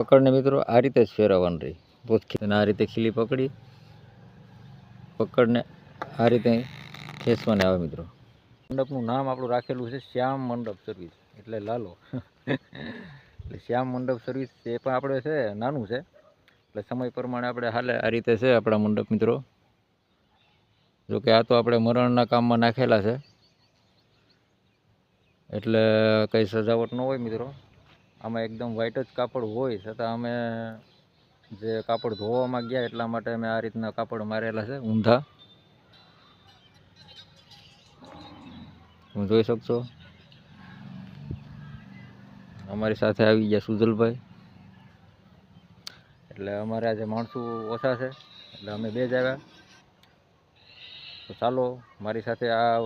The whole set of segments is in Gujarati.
પકડને મિત્રો, આ રીતે જ ફેરવવાનું રહી. પોતખી અને આ રીતે ખીલી પકડી. પકડને આ રીતે ખેંચવાને આવે મિત્રો. મંડપનું નામ આપણું રાખેલું છે શ્યામ મંડપ સર્વિસ એટલે લાલો. એટલે શ્યામ મંડપ સર્વિસ એ પણ આપણે છે, નાનું છે. એટલે સમય પ્રમાણે આપણે હાલે આ રીતે છે આપણા મંડપ મિત્રો. જો કે આ તો આપણે મરણના કામમાં નાખેલા છે. એટલે કંઈ સજાવટ ન હોય મિત્રો. આમાં એકદમ વ્હાઇટ જ કાપડ હોય, છતાં અમે જે કાપડ ધોવામાં ગયા એટલા માટે અમે આ રીતના કાપડ મારેલા છે, ઊંધા. હું જોઈ શકશો? અમારી સાથે આવી ગયા સુજલભાઈ. એટલે અમારે આજે માણસો ઓછા છે, એટલે અમે બે જ આવ્યા. તો ચાલો, મારી સાથે આ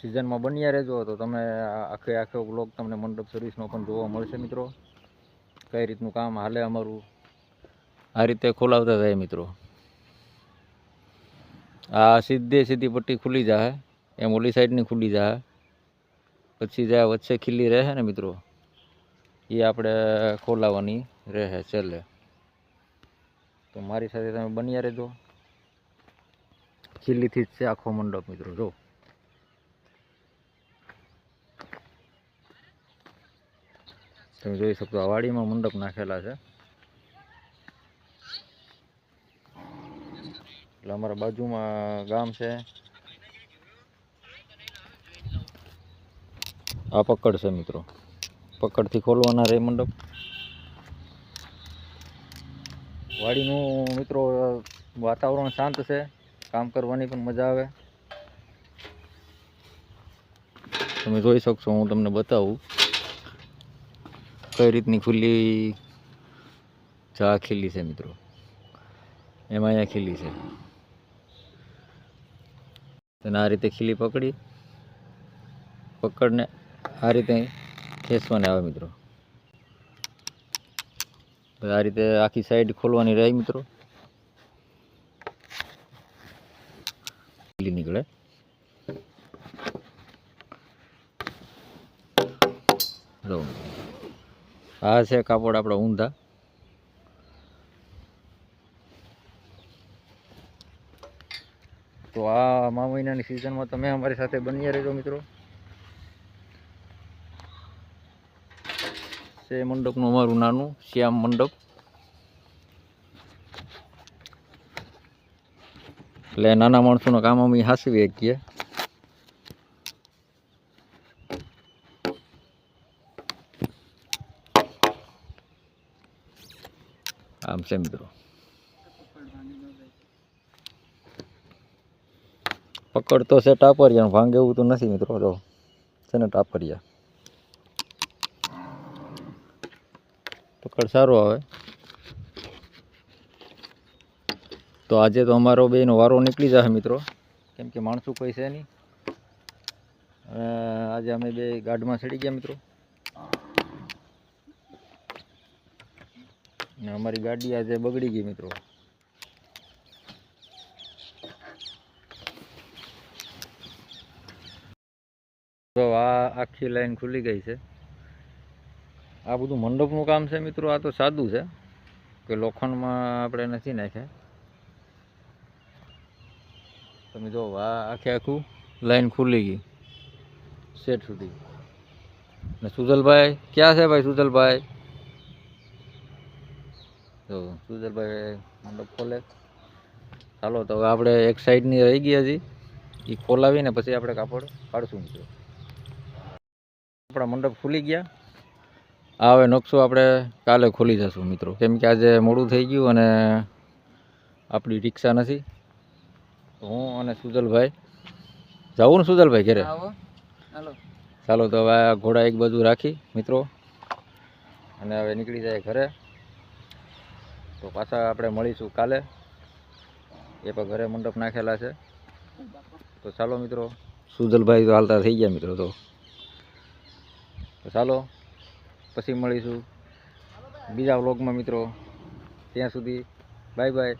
સિઝનમાં બન્યા રહેજો, તો તમે આખે આખો બ્લોગ તમને મંડપ સર્વિસનો પણ જોવા મળશે મિત્રો. કઈ રીતનું કામ હાલે અમારું? આ રીતે ખોલાવતા થાય મિત્રો. આ સીધે સીધી પટ્ટી ખુલી જાય એમ ઓલી સાઈડની ખુલી જાય પછી જ્યાં વચ્ચે ખીલી રહે ને મિત્રો એ આપણે ખોલાવવાની રહે છેલ્લે. તો મારી સાથે તમે બન્યા રહેજો. ખીલીથી જ છે આખો મંડપ મિત્રો, જો. તમે જોઈ શકો આ વાડીમાં મંડપ નાખેલા છે. એટલે અમારા બાજુમાં ગામ છે. આ પકડ છે મિત્રો. પકડથી ખોલવાના રે મંડપ. વાડીનું મિત્રો વાતાવરણ શાંત છે. કામ કરવાની પણ મજા આવે. તમે જોઈ શકશો, હું તમને બતાવું. કઈ રીતની ખુલ્લી ચા ખીલી છે મિત્રો? એમાં અહીંયા ખીલી છે. તને આ રીતે ખીલી પકડી. પકડને આ રીતે ખેંચવાને આવે મિત્રો. આ રીતે આખી સાઈડ ખોલવાની રહી મિત્રો. ખીલી નીકળે. જો આ છે કાપડ આપણા ઊંધા. તો આ મા મહિનાની સિઝનમાં તમે અમારી સાથે બન્યા રહેજો મિત્રો. છે મંડપનું અમારું નાનું, શ્યામ મંડપ. એટલે નાના માણસોનું કામ અમે હાંસવી શકીએ આમ છે મિત્રો પકડ તો છે ટાપરિયા ભાંગે, એવું તો નથી મિત્રો, જો. છે ને ટાપરિયા. પકડ સારો આવે. તો આજે તો અમારો બેનો વારો નીકળી જશે મિત્રો. કેમ કે માણસો કોઈ છે નહીં. આજે અમે બે ગાઢમાં ચડી ગયા મિત્રો. ને અમારી ગાડી આજે બગડી ગઈ મિત્રો. તો આ આખી લાઈન ખુલી ગઈ છે. આ બધું મંડપનું કામ છે મિત્રો, આ તો સાદું છે, કે લોખંડમાં આપણે નથી નાખ્યા. તમે જો, આ આખે આખું લાઈન ખુલી ગઈ સેટ સુધી. ને સુજલભાઈ, ક્યાં છે ભાઈ સુજલભાઈ? જો સુજલભાઈ મંડપ ખોલે. ચાલો તો આપણે એક સાઈડની રહી ગઈ હતી એ ખોલાવીને પછી આપણે કાપડ કાઢશું મિત્રો. આપણા મંડપ ખુલી ગયા. આ હવે નકશો આપણે કાલે ખોલી જશું મિત્રો. કેમ કે આજે મોડું થઈ ગયું અને આપણી રિક્ષા નથી. તો હું અને સુજલભાઈ જવું ને સુજલભાઈ ઘરે? ચાલો તો હવે આ ઘોડા એક બાજુ રાખી મિત્રો. અને હવે નીકળી જાય ઘરે. તો પાછા આપણે મળીશું કાલે. એ પણ ઘરે મંડપ નાખેલા છે. તો ચાલો મિત્રો. સુજલભાઈ તો હાલતા થઈ ગયા મિત્રો તો. ચાલો, પછી મળીશું બીજા વ્લોગમાં મિત્રો. ત્યાં સુધી બાય બાય